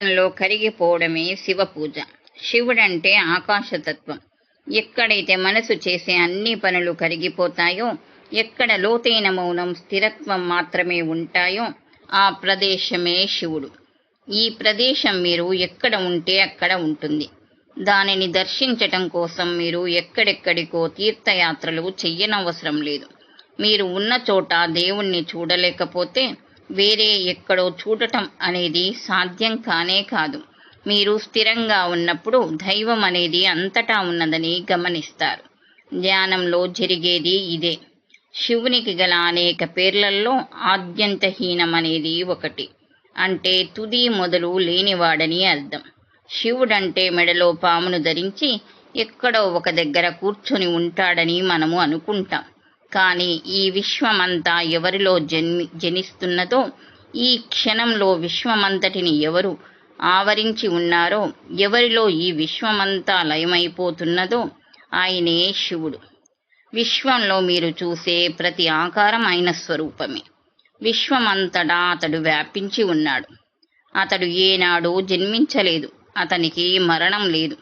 లో కరిగిపోవడమే శివ పూజ శివుడంటే ఆకాశతత్వం. ఎక్కడైతే మనసు చేసే అన్ని పనులు కరిగిపోతాయో ఎక్కడ లోతైన మౌనం స్థిరత్వం మాత్రమే ఉంటాయో ఆ ప్రదేశమే శివుడు. ఈ ప్రదేశం మీరు ఎక్కడ ఉంటే అక్కడ ఉంటుంది. దానిని దర్శించటం కోసం మీరు ఎక్కడెక్కడికో తీర్థయాత్రలు చెయ్యనవసరం లేదు. మీరు ఉన్న చోట దేవుణ్ణి చూడలేకపోతే వేరే ఎక్కడో చూడటం అనేది సాధ్యం కానే కాదు. మీరు స్థిరంగా ఉన్నప్పుడు దైవం అనేది అంతటా ఉన్నదని గమనిస్తారు. ధ్యానంలో జరిగేది ఇదే. శివునికి గల అనేక పేర్లలో ఆద్యంతహీనం అనేది ఒకటి. అంటే తుది మొదలు లేనివాడని అర్థం. శివుడంటే మెడలో పామును ధరించి ఎక్కడో ఒక దగ్గర కూర్చొని ఉంటాడని మనము అనుకుంటాం. కానీ ఈ విశ్వమంతా ఎవరిలో జన్మి జనిస్తున్నదో ఈ క్షణంలో విశ్వమంతటిని ఎవరు ఆవరించి ఉన్నారో ఎవరిలో ఈ విశ్వమంతా లయమైపోతున్నదో ఆయనే శివుడు. విశ్వంలో మీరు చూసే ప్రతి ఆకారం ఆయన స్వరూపమే. విశ్వమంతటా అతడు వ్యాపించి ఉన్నాడు. అతడు ఏనాడు జన్మించలేదు. అతనికి మరణం లేదు.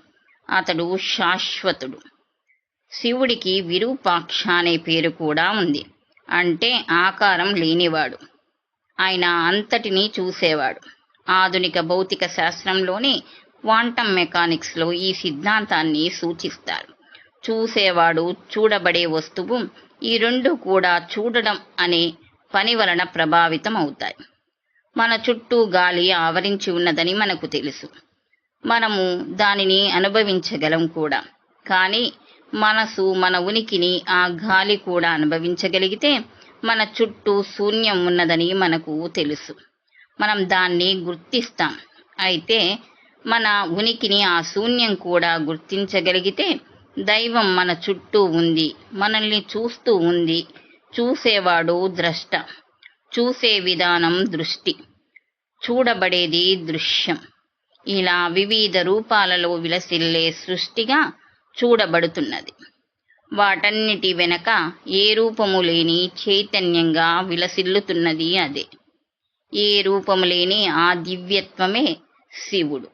అతడు శాశ్వతుడు. శివుడికి విరూపాక్ష అనే పేరు కూడా ఉంది. అంటే ఆకారం లేనివాడు. ఆయన అంతటినీ చూసేవాడు. ఆధునిక భౌతిక శాస్త్రంలోని క్వాంటమ్ మెకానిక్స్లో ఈ సిద్ధాంతాన్ని సూచిస్తారు. చూసేవాడు చూడబడే వస్తువు ఈ రెండు కూడా చూడడం అనే పని వలన ప్రభావితం అవుతాయి మన చుట్టూ గాలి ఆవరించి ఉన్నదని మనకు తెలుసు. మనము దానిని అనుభవించగలం కూడా. కానీ మనసు మన ఉనికిని ఆ గాలి కూడా అనుభవించగలిగితే మన చుట్టూ శూన్యం ఉన్నదని మనకు తెలుసు. మనం దాన్ని గుర్తిస్తాం. అయితే మన ఉనికిని ఆ శూన్యం కూడా గుర్తించగలిగితే దైవం మన చుట్టూ ఉంది మనల్ని చూస్తూ ఉంది. చూసేవాడు ద్రష్ట చూసే విధానం దృష్టి చూడబడేది దృశ్యం. ఇలా వివిధ రూపాలలో విలసిల్లే సృష్టిగా చూడబడుతున్నది. వాటన్నిటి వెనక ఏ రూపము లేని చైతన్యంగా విలసిల్లుతున్నది అదే. ఏ రూపము లేని ఆ దివ్యత్వమే శివుడు.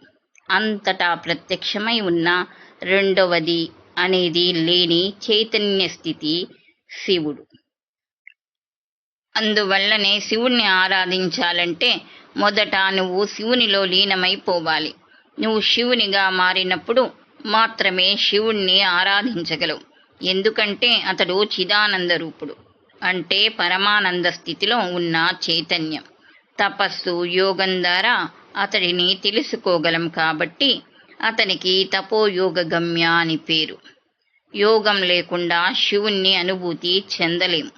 అంతటా ప్రత్యక్షమై ఉన్న రెండవది అనేది లేని చైతన్య స్థితి శివుడు. అందువల్లనే శివుణ్ణి ఆరాధించాలంటే మొదట నువ్వు శివునిలో లీనమైపోవాలి. నువ్వు శివునిగా మారినప్పుడు మాత్రమే శివుణ్ణి ఆరాధించగలవు. ఎందుకంటే అతడు చిదానంద రూపుడు అంటే పరమానంద స్థితిలో ఉన్న చైతన్యం. తపస్సు యోగం ద్వారా అతడిని తెలుసుకోగలం కాబట్టి అతనికి తపోయోగ గమ్య అని పేరు. యోగం లేకుండా శివుణ్ణి అనుభూతి చెందలేము.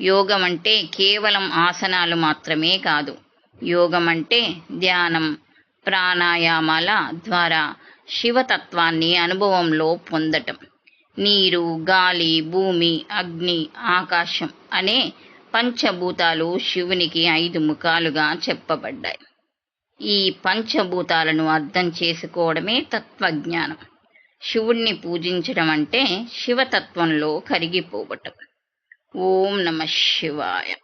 యోగం అంటే కేవలం ఆసనాలు మాత్రమే కాదు. యోగం అంటే ధ్యానం ప్రాణాయామాల ద్వారా శివతత్వాన్ని అనుభవంలో పొందటం. నీరు గాలి భూమి అగ్ని ఆకాశం అనే పంచభూతాలు శివునికి ఐదు ముఖాలుగా చెప్పబడ్డాయి. ఈ పంచభూతాలను అర్థం చేసుకోవడమే తత్వజ్ఞానం. శివుణ్ణి పూజించడం అంటే శివతత్వంలో కరిగిపోవటం. ఓం నమ శివాయ.